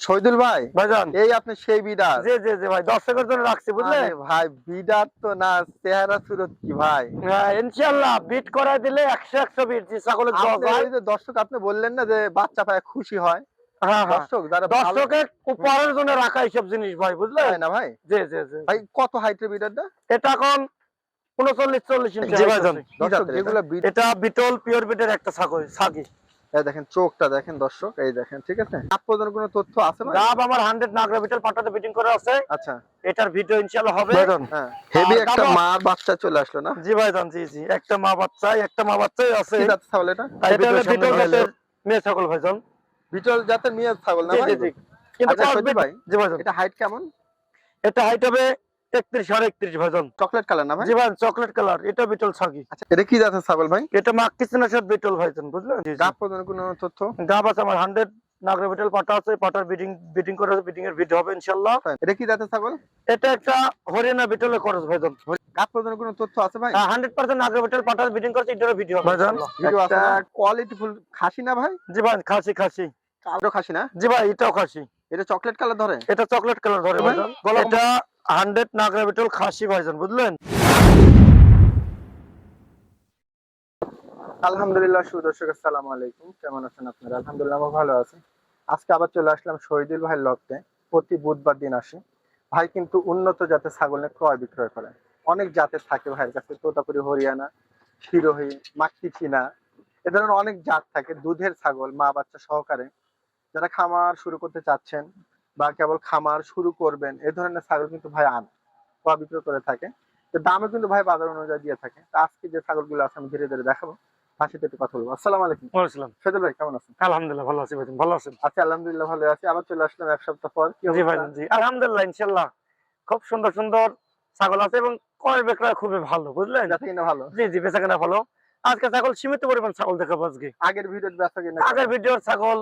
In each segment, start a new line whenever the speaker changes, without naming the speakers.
শহীদুল ভাই
ভাইজান।
এই আপনি সেই বিডার
জি জি জি ভাই দর্শকের জন্য রাখছি বুঝলেন
ভাই বিডার তো না চেহারা সুরত কি ভাই?
হ্যাঁ ইনশাআল্লাহ বিট করাই দিলে একশো একশো বিট জি
ওই যে দর্শক আপনি বললেন না যে বাচ্চা পায় খুশি হয়?
হ্যাঁ হ্যাঁ।
দর্শক যারা
দর্শকের উপহারের জন্য রাখা এইসব জিনিস ভাই বুঝলেন
না ভাই?
জি জি জি।
ভাই কত হাইটের বিডারটা
এটা এখন উনচল্লিশ চল্লিশ ইঞ্চি এটা বিটল পিওর বিটের একটা ছাগল ছাগি
এই দেখেন চোখটা দেখেন দর্শক এই দেখেন ঠিক আছে? পর্যন্ত কোনো তথ্য আছে ভাই
গাব আমার হান্ড্রেড নাগরা বিটল পাটাতে বিটিং করে আছে।
আচ্ছা।
এটার ভিডিও ইনশাআল্লাহ হবে।
হ্যাঁ। হেভি একটা মার বাচ্চা চলে আসলো না?
জি ভাইজান জি জি। একটা মা বাচ্চা একটা মা বাচ্চাই আছে।
কি জাতের ছাগল এটা?
তাই এটা হলো বিটল জাতের মেয়ে ছাগল ভাইজান।
বিটল জাতের মেয়ে ছাগল না ভাই
জি জি। কিন্তু
আচ্ছা, ভাই
জি ভাইজান।
এটা হাইট কেমন?
এটা হাইট হবে একত্রিশ একত্রিশ
চকলেট কালার না ভাই?
জি ভাই চকলেট কালার এটা বিটল ছাগি
এটা কি জাতের ছাগল ভাই?
এটা মাক্কি সিনাসের বিটল ভাইজান বুঝলেন? জি, জি।
পর্যন্ত কোনো তথ্য?
গাব আছে আমার হান্ড্রেড নাগরা পাটা আছে পাটার বিটিং বিটিং করে বিটিং এর ভিডিও হবে ইনশাআল্লাহ।
এটা কি জাতের ছাগল?
এটা একটা হরিয়ানা বিটলের খরচ ভাইজান
গাপ পর্যন্ত কোনো তথ্য আছে ভাই?
হান্ড্রেড পার্সেন্ট নাগরা পাটার বিটিং করছে এটারও ভিডিও হবে
ভাইজান ভিডিও আছে
একটা-
খাসি না ভাই?
জি ভাই খাসি খাসি।
কালো খাসি না?
জি ভাই এটাও খাসি।
এটা চকলেট কালার ধরে?
এটা চকলেট কালার ধরে ভাইজান এটা হান্ড্রেড নাগরা বিটল খাসি ভাইজান, বুঝলেন?
আলহামদুলিল্লাহ সুদর্শক আসসালামু আলাইকুম। কেমন আছেন আপনারা? আলহামদুলিল্লাহ, আমরা ভালো আছি। আজকে আবার চলে আসলাম শহীদুল ভাইয়ের লকতে প্রতি বুধবার দিন আসি। ভাই কিন্তু উন্নত জাতের ছাগল নিয়ে ক্রয় বিক্রয় করে। অনেক জাতের থাকে ভাইয়ের কাছে। তোতাপুরি, হরিয়ানা, শিরোহী মাক্কি চীনা এ ধরনের অনেক জাত থাকে। দুধের ছাগল, মা বাচ্চা সহকারে। যারা খামার শুরু করতে চাচ্ছেন বা কেবল খামার শুরু করবেন এ ধরনের ছাগল কিন্তু ভাই আন ক্রয় বিক্রয় করে থাকে। তো দামে কিন্তু ভাই বাজার অনুযায়ী দিয়ে থাকে। তো আজকে যে ছাগলগুলো আছে আমি ধীরে ধীরে দেখাবো। একটু কথা বলব। আসসালামু আলাইকুম।
বলছিলাম
ফেদুল ভাই কেমন আছেন?
আলহামদুলিল্লাহ ভালো আছি ভাইজান। ভালো আছেন?
আচ্ছা আলহামদুলিল্লাহ ভালো আছি। আবার চলে আসলাম এক সপ্তাহ পর।
জি জি। আলহামদুলিল্লাহ ইনশাআল্লাহ। খুব সুন্দর সুন্দর ছাগল আছে এবং ক্রয় বিক্রয় খুবই ভালো বুঝলেন?
বেচা কিনা ভালো?
জি জি বেচা কেনা ভালো। আজকে ছাগল সীমিত পরিমাণ ছাগল দেখাবো আজকে।
আগের ভিডিওর বেচা কিনা
আগের ভিডিওর ছাগল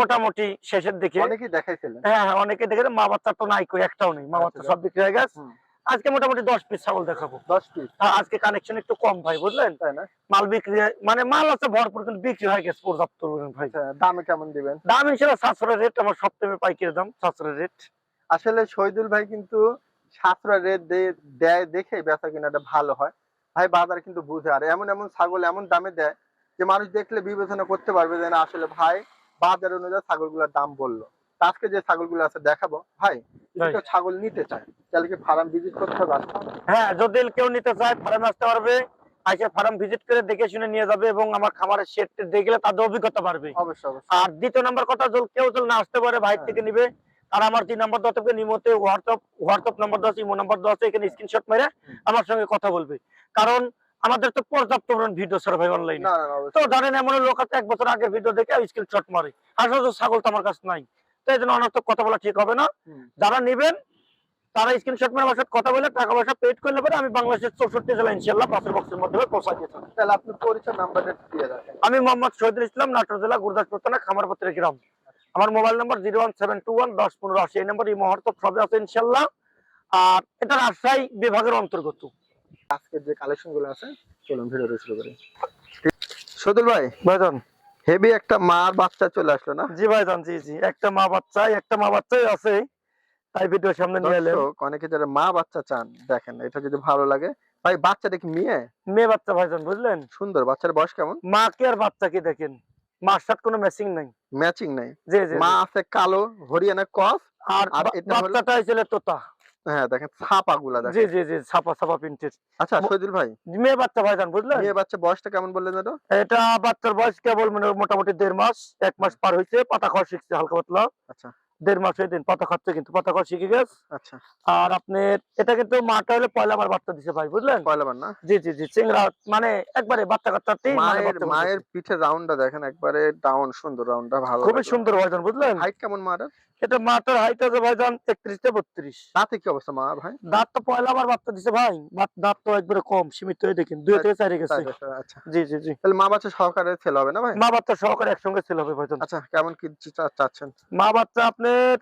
মোটামুটি শেষের দিকে।
অনেকেই দেখাইছিলেন।
হ্যাঁ হ্যাঁ অনেকে দেখে মা বাচ্চা তো নাই কই একটাও নেই। মা বাচ্চা
আচ্ছা।
সব বিক্রি হয়ে গেছে। আজকে মোটামুটি দশ পিস ছাগল দেখাবো।
দশ পিস
আজকে কানেকশন একটু কম ভাই বুঝলেন?
তাই না?
মাল বিক্রি মানে মাল আছে ভরপুর কিন্তু বিক্রি হয়ে গেছে পর্যাপ্ত ভাই।
আচ্ছা দামে কেমন দিবেন?
দাম হিসেবে সাতশো রেট আমার সপ্তাহে পাইকারি দাম সাতশো রেট
আসলে শহীদুল ভাই কিন্তু সাতটা রেট দেয় দেখে বেচা কিনাটা ভালো হয়। ভাই বাজার কিন্তু বুঝে। আর এমন এমন ছাগল এমন দামে দেয় যে মানুষ দেখলে বিবেচনা করতে পারবে যে না আসলে ভাই বাজার অনুযায়ী ছাগলগুলোর দাম বলল। আজকে যে ছাগলগুলো আছে দেখাবো। ভাই কেউ ছাগল নিতে চায় তাহলে কি ফার্ম ভিজিট করতে হবে?
হ্যাঁ যদি কেউ নিতে চায় ফার্মে আসতে পারবে। আইসা ফার্ম ভিজিট করে দেখে শুনে নিয়ে যাবে এবং আমার খামারের শেড দেখলে তাদের অভিজ্ঞতা বাড়বে।
অবশ্যই অবশ্যই।
আর দ্বিতীয় নম্বর কথা কেউ না আসতে পারে ভাই
হ্যাঁ।
থেকে নিবে আর আমার যে নাম্বার দেওয়া নিমতে হোয়াটসঅ্যাপ হোয়াটসঅ্যাপ নাম্বার দেওয়া আছে ইমো নাম্বার দেওয়া আছে এখানে স্ক্রিনশট মেরে আমার সঙ্গে কথা বলবে। কারণ আমাদের তো পর্যাপ্ত ভিডিও ছাড়া ভাই অনলাইনে তো জানেন এমন লোক আছে এক বছর আগের ভিডিও দেখে স্ক্রিনশট মারে। আসলে তো ছাগল তো আমার কাছে নাই। তো এই জন্য অনর্থক কথা বলা ঠিক হবে না। যারা নেবেন তারা স্ক্রিনশট মেরে আমার সাথে কথা বলে টাকা পয়সা পেড করলে পরে আমি বাংলাদেশের চৌষট্টি জেলা ইনশাল্লাহ পাশের বক্সের মাধ্যমে পৌঁছাই দিয়ে
তাহলে আপনি পরিচয় নাম্বারটা দিয়ে রাখেন।
আমি মোহাম্মদ শহীদুল ইসলাম নাটোর জেলা গুরদাসপুর থানা খামারপত্রের গ্রাম। আমার mobile number zero one seven two one দশ পনেরো আশি এই নাম্বার এই মুহূর্ত সবে আছে ইনশাল্লাহ আর এটা রাজশাহী বিভাগের অন্তর্গত।
আজকের যে কালেকশনগুলো আছে চলুন ভিডিওটা শুরু করি। সদুল ভাই
ভাইজান।
হেভি একটা মার বাচ্চা চলে আসলো না?
জি ভাইজান জি জি। একটা মা বাচ্চা একটা মা বাচ্চাই আছে। তাই ভিডিও সামনে নিয়ে এলেন।
অনেকে যারা মা বাচ্চা চান দেখেন এটা যদি ভালো লাগে। ভাই বাচ্চাটা কি মেয়ে?
মেয়ে বাচ্চা ভাইজান বুঝলেন?
সুন্দর বাচ্চার বয়স কেমন?
মা কে আর বাচ্চাকে দেখেন। মার সাথে কোনো ম্যাচিং নাই।
ম্যাচিং নাই?
জি জি
মা আছে কালো হরিয়ানা কস
আর বাচ্চাটা হয়েছিল তোতা
হ্যাঁ দেখেন ছাপা গুলা
জি
দেখেন।
জি জি ছাপা ছাপা প্রিন্টেড।
আচ্ছা শহীদুল ভাই।
মেয়ে বাচ্চা ভাইজান বুঝলেন?
মেয়ে বাচ্চা বয়সটা কেমন বললেন এটা
এটা বাচ্চার বয়স কেবল মানে মোটামুটি দেড় মাস এক মাস পার হয়েছে পাতা খাওয়া শিখছে হালকা পাতলা।
আচ্ছা।
দেড় মাস হয়ে দিন পাতা খাচ্ছে কিন্তু পাতা খাওয়া শিখে গেছে।
আচ্ছা।
আর আপনার এটা কিন্তু মাটা হলে পয়লা বার বাচ্চা দিছে ভাই বুঝলেন?
পয়লা বার না?
জি জি জি চিংড়া মানে একবারে বাচ্চা মানে
মায়ের মায়ের
বসেছে।
পিঠের রাউন্ডটা দেখেন একবারে ডাউন সুন্দর রাউন্ডটা ভালো
খুবই সুন্দর ভাইজান বুঝলেন?
হাইট কেমন মার
এটা মাটার হাইট আছে থেকে বত্রিশ।
তাতে কি অবস্থা মা ভাই?
দাঁত তো পয়লা বাচ্চা দিছে ভাই। দাঁত তো একবারে কম সীমিত হয়ে দেখেন দুই থেকে চারে গেছে।
আচ্ছা।
জি জি জি।
তাহলে মা বাচ্চা সহকারে ছেলে হবে না ভাই?
মা বাচ্চা সহকারে একসঙ্গে ছেলে হবে ভাইজান
আচ্ছা কেমন কি চাচ্ছেন?
মা বাচ্চা আপনার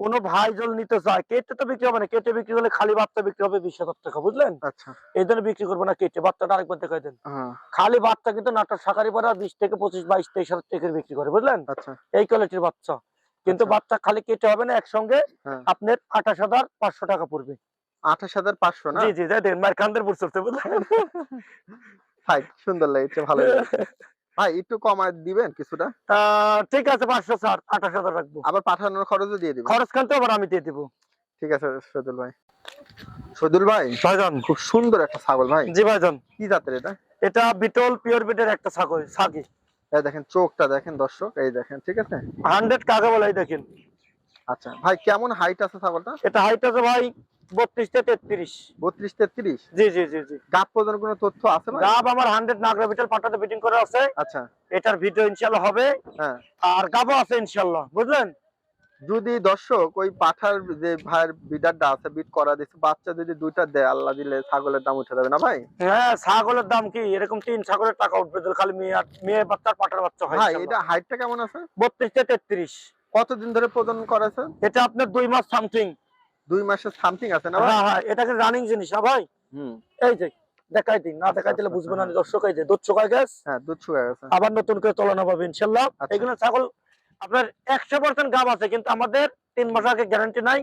কোনো ভাই জল নিতে চায় কেটে তো বিক্রি হবে না কেটে বিক্রি হলে খালি বাচ্চা বিক্রি হবে বিশ হাজার টাকা বুঝলেন?
আচ্ছা।
এই জন্য বিক্রি করব না কেটে। বাচ্চাটা আরেকবার দেখাই দেন।
হ্যাঁ।
খালি বাচ্চা কিন্তু নাটোর শাকারি পাড়া বিশ থেকে পঁচিশ বাইশ তেইশ হাজার টাকা বিক্রি করে বুঝলেন?
আচ্ছা।
এই কোয়ালিটির বাচ্চা। কিন্তু
আচ্ছা।
বাচ্চা খালি কেটে হবে না একসঙ্গে
হ্যাঁ।
আপনার আঠাশ হাজার পাঁচশো টাকা পড়বে।
আঠাশ হাজার পাঁচশো না?
জি জি যাই কান্দের বুঝতে বুঝলেন।
ভাই সুন্দর লাগছে ভালো ভাই একটু কমায় দিবেন কিছুটা?
ঠিক আছে পাঁচশো স্যার আঠাশ হাজার রাখব।
আবার পাঠানোর খরচও দিয়ে দিবেন।
খরচ খান তো আবার আমি দিয়ে দিবো।
ঠিক আছে সদুল ভাই। সদুল ভাই
ভাইজান।
খুব সুন্দর একটা ছাগল ভাই।
জি ভাইজান।
কি জাতের এটা?
এটা বিটল পিওর বিটের একটা ছাগল ছাগি
এই দেখেন চোখটা দেখেন দর্শক এই দেখেন ঠিক আছে?
হান্ড্রেড কাকে বলে এই দেখেন?
আচ্ছা ভাই কেমন হাইট আছে ছাগলটা?
এটা হাইট আছে ভাই বত্রিশ থেকে তেত্রিশ।
বত্রিশ তেত্রিশ
জি জি জি জি।
গাপ পর্যন্ত কোনো তথ্য আছে না
গাব আমার হান্ড্রেড নাগরা বিটল পাটাতে বিটিং করা আছে।
আচ্ছা।
এটার ভিডিও ইনশাল্লাহ হবে।
হ্যাঁ।
আর গাবও আছে ইনশাল্লাহ বুঝলেন?
যদি দর্শক ওই পাঠার যে ভাইয়ের বিডারটা আছে বিট করা দিচ্ছে বাচ্চা যদি দুইটা দেয় আল্লাহ দিলে ছাগলের দাম উঠে যাবে না ভাই?
হ্যাঁ ছাগলের দাম কি? এরকম তিন ছাগলের টাকা উঠবে খালি মেয়ে মেয়ে বাচ্চার পাটার বাচ্চা হয়
ভাই এটা হাইটটা কেমন আছে?
বত্রিশ থেকে তেত্রিশ।
কতদিন ধরে প্রজনন করেছে
এটা আপনার দুই মাস সামথিং।
দুই মাসের সামথিং আছে না ভাই?
হ্যাঁ হ্যাঁ এটাকে রানিং জিনিস হ্যাঁ ভাই?
হুম।
এই যে দেখাই দিন না দেখাই দিলে
আচ্ছা,
বুঝবে না
হ্যাঁ।
দর্শক এই যে দুধ শুকায় গেছে।
হ্যাঁ দুধ শুকায় গেছে।
আবার নতুন করে তুলনা পাবে ইনশাল্লাহ।
আচ্ছা।
এগুলো ছাগল আপনার একশো পার্সেন্ট গাব আছে কিন্তু আমাদের তিন মাস আগে গ্যারান্টি নাই।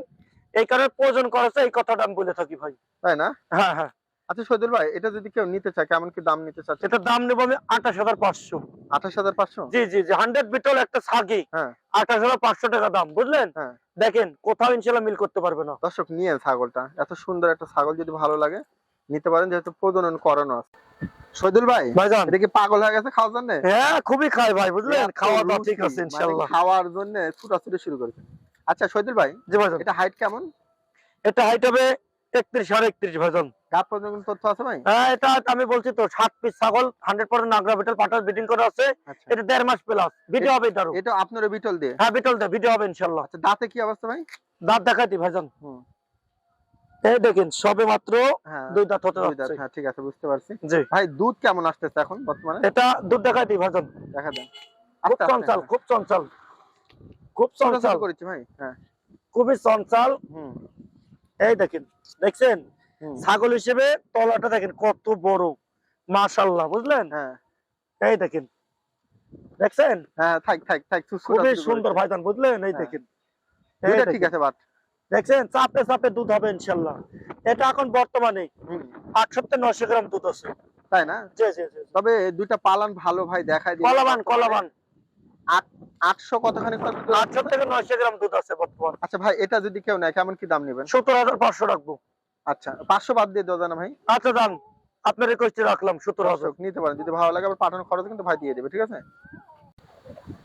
এই কারণে প্রয়োজন করেছে এই কথাটা আমি বলে থাকি ভাই।
তাই না?
হ্যাঁ হ্যাঁ।
আচ্ছা সদুল ভাই এটা যদি কেউ নিতে চায় কেমন কি দাম নিতে চাচ্ছে?
এটার দাম নেব আমি আঠাশ হাজার পাঁচশো।
আঠাশ হাজার পাঁচশো?
জি জি জি হান্ড্রেড বিটল একটা ছাগি।
হ্যাঁ।
আঠাশ হাজার পাঁচশো টাকা দাম বুঝলেন?
হ্যাঁ।
দেখেন কোথাও ইনশাল্লাহ মিল করতে পারবে না।
দর্শক নিয়ে ছাগলটা। এত সুন্দর একটা ছাগল যদি ভালো লাগে নিতে পারেন যেহেতু প্রজনন করানো আছে। সদুল ভাই
ভাইজান।
এটা কি পাগল হয়ে গেছে খাওয়ার জন্য?
হ্যাঁ খুবই খাই ভাই বুঝলেন? খাওয়া দাওয়া ঠিক আছে
মানে
ইনশাল্লাহ
খাওয়ার জন্য ছুটাছুটি শুরু করেছে। আচ্ছা সৈদুল ভাই
জি ভাইজান।
এটা হাইট কেমন?
এটা হাইট হবে একত্রিশ সাড়ে একত্রিশ ভাইজান।
গাছ পর্যন্ত তথ্য আছে ভাই?
হ্যাঁ এটা আমি বলছি তো সাত পিস ছাগল হান্ড্রেড পার্সেন্ট নাগরা বিটল পাটার বিটিং করা আছে।
আচ্ছা।
এটা দেড় মাস প্লাস ভিডিও হবে এটারও।
এটা আপনার বিটল দিয়ে?
হ্যাঁ বিটল দে ভিডিও হবে ইনশাল্লাহ
আচ্ছা দাঁতে কি অবস্থা ভাই?
দাঁত দেখাইতি ভাইজান।
হুম।
এই দেখেন সবে মাত্র
হ্যাঁ
দুই দাঁত হতে
দুই
যাচ্ছে।
হ্যাঁ ঠিক আছে বুঝতে পারছি। ভাই দুধ কেমন আসতেছে এখন বর্তমানে?
এটা দুধ দেখাইতি ভাইজান।
দেখা দেন।
খুব
আস্তে,
চঞ্চল
হ্যাঁ।
খুব চঞ্চল। খুব
ছোট ছোট
চঞ্চল।
করেছি ভাই হ্যাঁ।
খুবই চঞ্চল।
হুম।
এই দেখেন দেখছেন? ছাগল হিসেবে তলাটা দেখেন কত বড়। মাশাল্লাহ বুঝলেন?
হ্যাঁ।
এই দেখেন দেখছেন?
হ্যাঁ থাক থাক থাক
খুবই সুন্দর। ভাইজান বুঝলেন? এই। দেখেন। এই দেখেন।
ঠিক আছে বাট
দেখছেন? চাপে চাপে দুধ হবে ইনশাল্লাহ। এটা এখন বর্তমানে আটশো থেকে নয়শো গ্রাম দুধ আছে।
তাই না?
জি জি জি।
তবে দুইটা পালান ভালো ভাই দেখাই
কলাবান কলাবান।
আটশো কতখানি
আটশো থেকে নয়শো গ্রাম দুধ আছে বর্তমান।
আচ্ছা ভাই এটা যদি কেউ নেয় কেমন কি দাম নেবেন?
হাজার পাঁচশো রাখব।
আচ্ছা পাঁচশো বাদ দিয়ে দেওয়া না ভাই?
আচ্ছা দাম। আপনার রিকোয়েস্টে রাখলাম হাজার।
নিতে পারেন। যদি ভালো লাগে আবার পাঠানোর খরচ কিন্তু ভাই দিয়ে দেবে ঠিক আছে?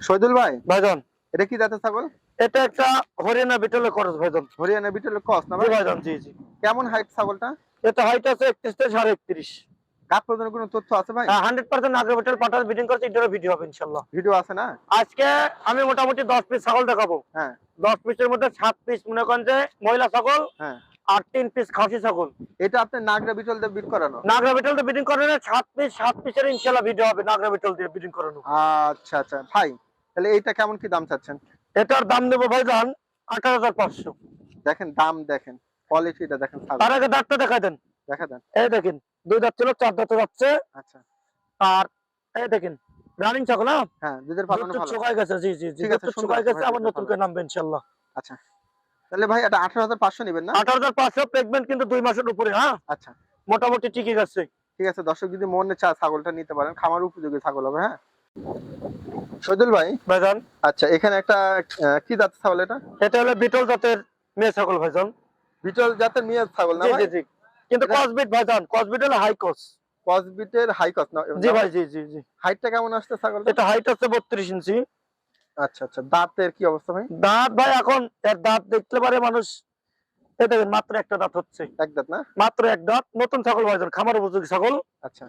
শহীদুল ভাই
ভাইজান।
এটা কি ছাগল?
এটা একটা হরিয়ানা বিটলে খরচ ভাইজান।
হরিয়ানা বিটেলের কস না
ভাইজান জি জি।
কেমন হাইট ছাগলটা?
এটা হাইট আছে একত্রিশ থেকে সাড়ে একত্রিশ।
গাছ পর্যন্ত কোনো তথ্য আছে ভাই?
হান্ড্রেড পার্সেন্ট আগ্রা বিটল পাঠার বিটিং করছে এটারও ভিডিও হবে ইনশাল্লাহ
ভিডিও আছে না?
আজকে আমি মোটামুটি দশ পিস ছাগল দেখাবো।
হ্যাঁ।
দশ পিসের মধ্যে সাত পিস মনে করেন যে মহিলা ছাগল
হ্যাঁ।
আর তিন পিস খাসি ছাগল।
এটা আপনার নাগরা বিটল দিয়ে বিট করানো?
নাগরা বিটল দিয়ে বিটিং করানো সাত পিস সাত পিসের ভিডিও হবে নাগরা বিটল দিয়ে বিটিং করানো।
আচ্ছা আচ্ছা। ভাই তাহলে এইটা কেমন কি দাম চাচ্ছেন?
এটার দাম দেবো ভাই জান আঠারো হাজার পাঁচশো।
দেখেন দাম দেখেন কোয়ালিটিটা দেখেন
তার আগে দাঁতটা দেখাই দেন।
দেখা দেন।
এই দেখেন দুই দাঁত ছিল চার দাঁতে যাচ্ছে।
আচ্ছা।
আর এই দেখেন রানিং ছাগল হ্যাঁ
হ্যাঁ দুধের পাঠানো ভালো।
চোখাই গেছে জি জি জি
ঠিক আছে,
দুধটা
সুন্দর
চোখাই
আছে
গেছে আবার নতুন করে নামবে ইনশাল্লাহ।
আচ্ছা। তাহলে ভাই এটা আঠারো হাজার পাঁচশো নেবেন না?
আঠারো হাজার পাঁচশো প্রেগনেন্ট কিন্তু দুই মাসের উপরে হ্যাঁ?
আচ্ছা।
মোটামুটি ঠিকই গেছে।
ঠিক আছে দর্শক যদি মনে চায় ছাগলটা নিতে পারেন খামার উপযোগী ছাগল হবে হ্যাঁ? সজল ভাই?
ভাইজান।
আচ্ছা এখানে একটা কি জাতের ছাগল এটা?
এটা হলো বিটল জাতের মেয়ে ছাগল ভাইজান।
বিটল জাতের মেয়ে ছাগল না
জি
ভাই?
জি জি। কিন্তু কসবিট ভাইজান কসবিট হলো হাই কস
কসবিটের হাই কস না?
জি ভাই জি জি জি।
হাইটটা কেমন আসছে ছাগল
এটা হাইট আছে বত্রিশ ইঞ্চি।
আচ্ছা আচ্ছা দাঁতের কি অবস্থা ভাই?
দাঁত ভাই এখন এর দাঁত দেখতে পারে মানুষ দেখেন মাত্র একটা দাঁত হচ্ছে।
এক দাঁত না?
মাত্র এক দাঁত নতুন ছাগল ভাইজান খামার উপযোগী ছাগল।
আচ্ছা।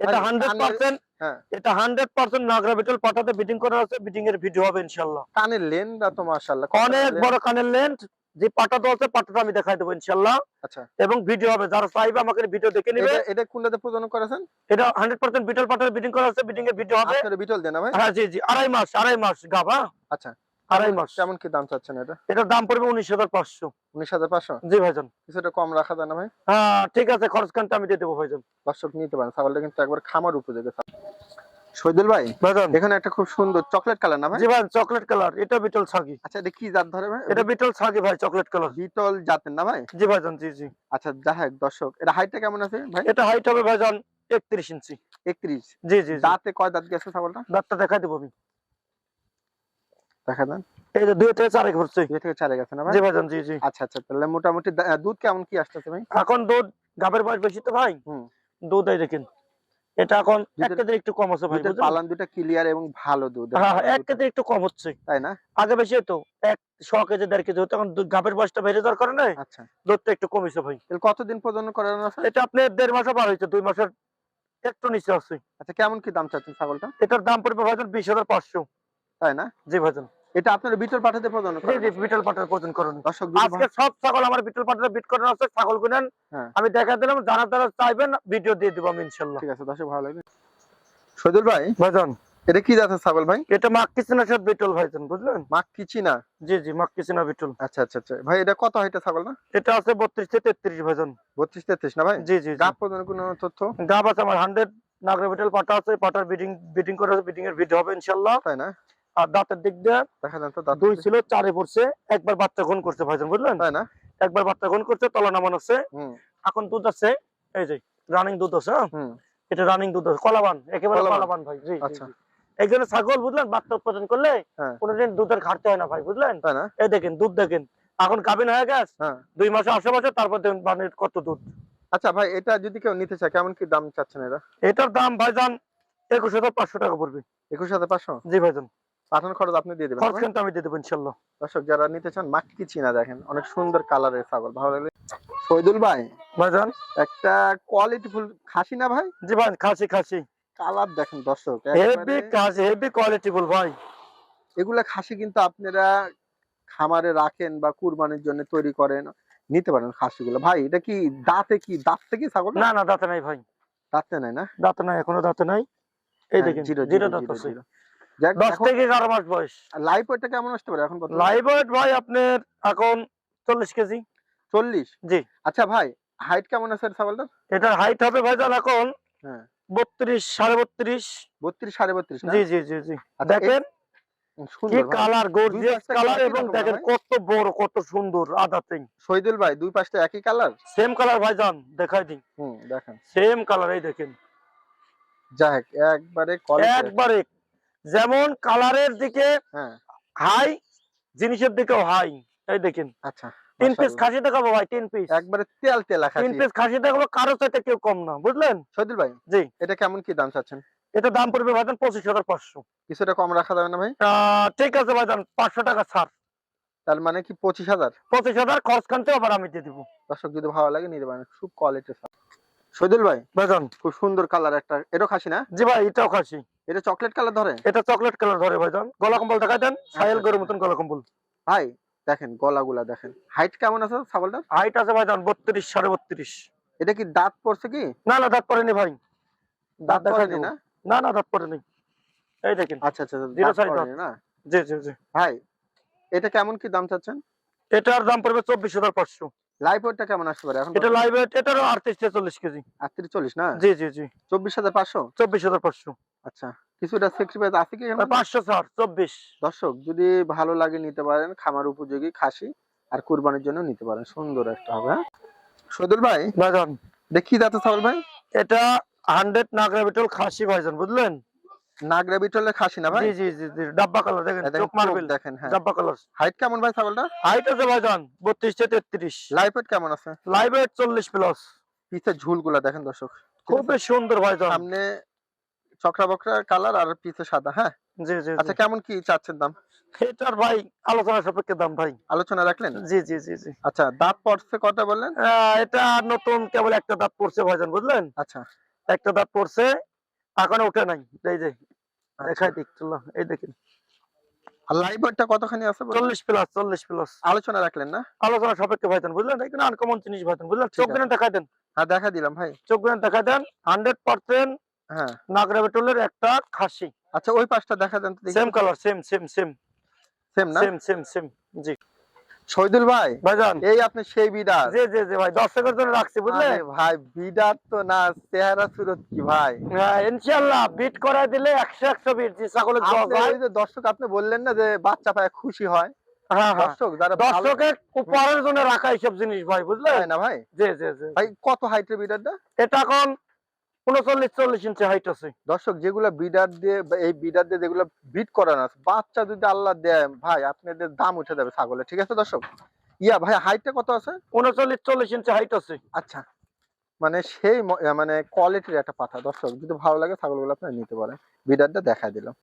এটা হান্ড্রেড পার্সেন্ট
হ্যাঁ।
এটা হান্ড্রেড পার্সেন্ট নাগরা বিটল পাঠাতে বিটিং করা আছে বিটিং এর ভিডিও হবে ইনশাল্লাহ
কানের লেনটা তো মাশাআল্লাহ
অনেক বড় কানের লেন্থ যে পাটাটা আছে পাটাটা আমি দেখাই দেবো ইনশাল্লাহ
আচ্ছা।
এবং ভিডিও হবে যারা চাইবে আমাকে ভিডিও দেখে নিবে।
এটা এটা প্রজনন করেছেন
এটা হান্ড্রেড পার্সেন্ট বিটল পাটার বিটিং করা আছে বিটিং এর ভিডিও হবে।
আপনার বিটল দেন ভাই
হ্যাঁ জি জি আড়াই মাস আড়াই মাস গাবা
আচ্ছা।
আড়াই মাস।
কেমন কি দাম চাচ্ছেন এটা?
এটার দাম পড়বে উনিশ হাজার পাঁচশো।
উনিশ হাজার পাঁচশো?
জি ভাইজান।
কিছুটা কম রাখা যায় না ভাই?
হ্যাঁ ঠিক আছে খরচ আমি দিয়ে দেবো ভাইজান।
দর্শক নিতে পারেন ছাগলটা কিন্তু একবার খামার উপযোগী। শহীদুল ভাই এখানে একটা খুব সুন্দর চকলেট কালার না ভাই?
জি ভাই চকলেট কালার। এটা বিটল ছাগি।
আচ্ছা এটা কি জাত ধরে ভাই?
এটা বিটল ছাগি ভাই চকলেট কালার।
বিটল জাতের না ভাই?
জি ভাইজান জি জি।
আচ্ছা যাই দর্শক এটা হাইটটা কেমন আছে ভাই?
এটা হাইট হবে ভাইজান একত্রিশ ইঞ্চি।
একত্রিশ?
জি জি জি।
দাঁতে কয় দাঁত গেছে ছাগলটা?
দাঁতটা দেখাই দেবো আমি।
দেখা দেন।
এই যে দুই থেকে চারে ঘুরছে
দুই থেকে চারে গেছে না ভাই?
জি ভাইজান জি জি।
আচ্ছা আচ্ছা তাহলে মোটামুটি দুধ কেমন কি আসতেছে ভাই?
এখন দুধ গাবের বয়স বেশি তো ভাই।
হুম।
দুধ এই দেখেন এটা এখন এক কেজি একটু কম আছে ভাই
পালান দুটা ক্লিয়ার এবং ভালো দুধ।
হ্যাঁ হ্যাঁ, এক কেজি একটু কম হচ্ছে।
তাই না?
আগে বেশি হতো এক ছ কেজি দেড় কেজি হতো এখন গাভীর বয়সটা বেড়ে যাওয়ার কারণে
আচ্ছা।
দুধটা একটু কমেছে ভাই।
তাহলে কতদিন পর্যন্ত করানো আছে?
এটা আপনি দেড় মাসও পার হয়েছে দুই মাসের একটু নিচে আছে।
আচ্ছা কেমন কি দাম চাচ্ছেন ছাগলটা?
এটার দাম পড়বে ভাইজান বিশ হাজার পাঁচশো।
তাই না?
জি ভাইজান।
এটা আপনার বিটল পাঠাতে পর্যন্ত
জি জি বিটল পাটার প্রয়োজন করুন।
দর্শক
আজকে সব ছাগল আমার বিটল পাটার বিট করানো আছে ছাগল কিনেন।
হ্যাঁ।
আমি দেখা দিলাম যারা চাইবেন ভিডিও দিয়ে দিব আমি ইনশাল্লাহ।
ঠিক আছে দর্শক ভালো লাগবে সজল ভাই
ভাইজান।
এটা কি জাতের ছাগল ভাই?
এটা মাক সাথে বিটল ভাইজান বুঝলেন?
মাক
জি জি মাক কিচেনা বিটল।
আচ্ছা আচ্ছা আচ্ছা। ভাই এটা কত হাইটা ছাগল না?
এটা আছে বত্রিশ থেকে তেত্রিশ ভাইজান।
বত্রিশ তেত্রিশ না ভাই?
জি জি।
গাপ পর্যন্ত কোনো তথ্য?
গাব আছে আমার হান্ড্রেড নাগরা বিটল পাটা আছে পাটার বিডিং বিডিং করে বিডিং এর ভিডিও হবে ইনশাল্লাহ।
তাই না?
আর দাঁতের দিক দিয়ে
দেখা যান তো
দুই ছিল চারে পড়ছে। একবার বাচ্চা গ্রহণ করছে ভাইজান বুঝলেন?
তাই না?
একবার বাচ্চা গ্রহণ করছে তলা নামান আছে এখন দুধ আছে এই যে রানিং দুধ আছে হ্যাঁ? এটা রানিং দুধ আছে কলাবান একেবারে
কলাবান।
ভাই জি,
আচ্ছা।
জন্য ছাগল বুঝলেন বাচ্চা উৎপাদন করলে
হ্যাঁ।
কোনোদিন দুধের ঘাটতে হয় না ভাই বুঝলেন?
তাই না?
এই দেখেন দুধ দেখেন। এখন গাভিন হয়ে গেছে
হ্যাঁ।
দুই মাসে বছর তারপর দেখুন কত দুধ।
আচ্ছা ভাই এটা যদি কেউ নিতে চায় কেমন কি দাম চাচ্ছেন এটা
এটার দাম ভাইজান একুশ হাজার পাঁচশো টাকা পড়বে।
একুশ হাজার পাঁচশো?
জি ভাইজান।
পাঠান খরচ আপনি দিয়ে দেবেন
খরচ কিন্তু আমি দিয়ে দেবো ইনশাল্লাহ।
দর্শক যারা নিতে চান মাক্কি চিনা দেখেন? অনেক সুন্দর কালারের ছাগল ভালো লাগলে। শহীদুল ভাই
ভাইজান?
একটা কোয়ালিটি ফুল খাসি না ভাই?
জি ভাই খাসি খাসি।
কালার দেখেন দর্শক
হেভি খাসি হেভি কোয়ালিটি বল ভাই।
এগুলা খাসি কিন্তু আপনারা খামারে রাখেন বা কুরবানির জন্য তৈরি করেন নিতে পারেন খাসিগুলো। ভাই এটা কি দাঁতে কি দাঁত থেকে ছাগল
না না দাঁতে নাই ভাই।
দাঁতে নাই না?
দাঁতে নাই এখনও দাঁতে নাই। এই দেখেন
জিরো
জিরো দাঁত আছে। দশ থেকে এগারো মাস বয়স।
লাইভ ওয়েটটা কেমন আসতে পারে এখন?
লাইভ ওয়েট ভাই আপনার এখন চল্লিশ কেজি।
চল্লিশ?
জি।
আচ্ছা ভাই হাইট কেমন আছে ছাগলটা
এটার হাইট হবে ভাইজান এখন
হ্যাঁ।
বত্রিশ সাড়ে বত্রিশ।
বত্রিশ সাড়ে বত্রিশ না?
জি জি জি জি।
আচ্ছা,
দেখেন কি কালার গর্জিয়াস কালার এবং দেখেন কত বড় কত সুন্দর আদাতে
শহীদুল ভাই দুই পাশটা একই কালার
সেম কালার ভাইজান দেখাই দিন।
হুম দেখেন।
সেম কালার এই দেখেন।
যাই হোক একবারে
একবারে যেমন কালারের দিকে
হ্যাঁ।
হাই জিনিসের দিকেও হাই এই দেখেন।
আচ্ছা
তিন পিস খাসি দেখাবো ভাই তিন পিস
একবারে তেল তেলা
তিন
খাসি
পিস খাসি দেখাবো কারও চাইতে কেউ কম না বুঝলেন?
শহীদুল ভাই
জি।
এটা কেমন কি দাম চাচ্ছেন?
এটা দাম পড়বে ভাইজান পঁচিশ হাজার পাঁচশো।
কিছুটা কম রাখা যাবে না ভাই?
ঠিক আছে ভাইজান পাঁচশো টাকা ছাড়।
তার মানে কি পঁচিশ হাজার?
পঁচিশ হাজার খরচ খানতে আবার আমি দিয়ে দিব।
দর্শক যদি ভালো লাগে নিতে পারেন খুব কোয়ালিটি শহীদুল ভাই খুব সুন্দর কালার একটা। এটা খাসি না?
জি ভাই এটাও খাসি।
এটা চকলেট কালার ধরে?
এটা চকলেট কালার ধরে ভাইজান গলা কম্বল দেখাই দেন সাহেল
আচ্ছা।
গরুর মতন গলা কম্বল।
ভাই দেখেন গলাগুলা দেখেন। হাইট কেমন আছে ছাগলটার?
হাইট আছে ভাইজান বত্রিশ সাড়ে বত্রিশ।
এটা কি দাঁত পড়ছে কি?
না না দাঁত পড়েনি ভাই। দাঁত
পড়েনি না?
না না দাঁত পড়েনি। এই দেখেন।
আচ্ছা আচ্ছা আচ্ছা, পড়েনি না?
জি জি জি।
ভাই এটা কেমন কি দাম চাচ্ছেন?
এটার দাম পড়বে চব্বিশ হাজার পাঁচশো।
লাইফ ওয়েটটা কেমন আসতে পারে এখন
এটা লাইভ এটারও আটত্রিশ থেকে চল্লিশ কেজি।
আটত্রিশ চল্লিশ না?
জি জি জি।
চব্বিশ হাজার পাঁচশো?
চব্বিশ হাজার পাঁচশো।
আচ্ছা কিছুটা সেক্রিফাইস আছে কি এখানে?
পাঁচশো স্যার চব্বিশ।
দর্শক যদি ভালো লাগে নিতে পারেন খামার উপযোগী খাসি আর কুরবানির জন্য নিতে পারেন। সুন্দর একটা হবে হ্যাঁ? সদুল ভাই
ভাইজান।
দেখি যাতে ছাগল ভাই।
এটা হান্ড্রেড নাগরা বিটল খাসি ভাইজান বুঝলেন?
নাগরা বিটলের খাসি না ভাই?
জি জি জি ডাব্বা কালার দেখেন চোখ মারবেল।
দেখেন হ্যাঁ।
ডাব্বা কালার
হাইট কেমন ভাই ছাগলটা?
হাইট আছে ভাইজান বত্রিশ থেকে তেত্রিশ।
লাইফ ওয়েট কেমন আছে?
লাইভ ওয়েট চল্লিশ প্লাস
পিছের ঝুলগুলা দেখেন দর্শক।
খুবই সুন্দর ভাইজান
সামনে চকরা বকরা কালার আর পিছে সাদা হ্যাঁ?
জি জি
আচ্ছা কেমন কি চাচ্ছেন দাম?
এটার ভাই আলোচনা সাপেক্ষে দাম ভাই।
আলোচনা রাখলেন?
জি জি জি জি।
আচ্ছা দাঁত পড়ছে কথা বললেন?
এটা নতুন কেবল একটা দাঁত পড়ছে ভাইজান বুঝলেন?
আচ্ছা।
একটা দাঁত পড়ছে এখন উঠে নাই। এই যে
আচ্ছা।
দেখাই দিক চলো এই দেখেন।
আর কতখানি আছে বলুন?
চল্লিশ প্লাস চল্লিশ প্লাস
আলোচনা রাখলেন না?
আলোচনা সাপেক্ষে ভাইজান বুঝলেন? এখানে আনকমন জিনিস ভাইজান বুঝলেন? চোখ
আছে।
দিনে।
হ্যাঁ দেখা দিলাম ভাই।
চোখ দেখাই দেন। হান্ড্রেড পার্সেন্ট
হ্যাঁ।
নাগরা বেটলের একটা খাসি।
আচ্ছা ওই পাশটা দেখা দেন তো
same colour same same same
same না?
সেম সেম সেম জি।
শহীদুল ভাই
ভাইজান।
এই আপনি সেই বিডার
জি জি জি ভাই দর্শকের জন্য রাখছি বুঝলেন
ভাই বিডার তো না চেহারা সুরত কি ভাই?
হ্যাঁ ইনশাআল্লাহ বিট করাই দিলে একশো একশো বিট যে ছাগলের
আপনি যে দর্শক আপনি বললেন না যে বাচ্চা পায় খুশি হয়।
হ্যাঁ হ্যাঁ।
দর্শক যারা
দর্শকের উপহারের জন্য রাখা এইসব জিনিস ভাই বুঝলেন
না ভাই?
জি জি জি।
ভাই কত হাইটের বিডারটা
এটা এখন উনচল্লিশ চল্লিশ ইঞ্চি হাইট আছে।
দর্শক যেগুলো বিডার দিয়ে এই বিডার দিয়ে যেগুলো বিট করানো আছে বাচ্চা যদি আল্লাহ দেয় ভাই আপনাদের দাম উঠে যাবে ছাগলের ঠিক আছে দর্শক? ইয়া ভাই হাইটটা কত আছে?
উনচল্লিশ চল্লিশ ইঞ্চি হাইট আছে।
আচ্ছা। মানে সেই মানে কোয়ালিটির একটা পাঠা দর্শক যদি ভালো লাগে ছাগলগুলো আপনি নিতে পারেন। বিডারটা দেখাই দিলাম।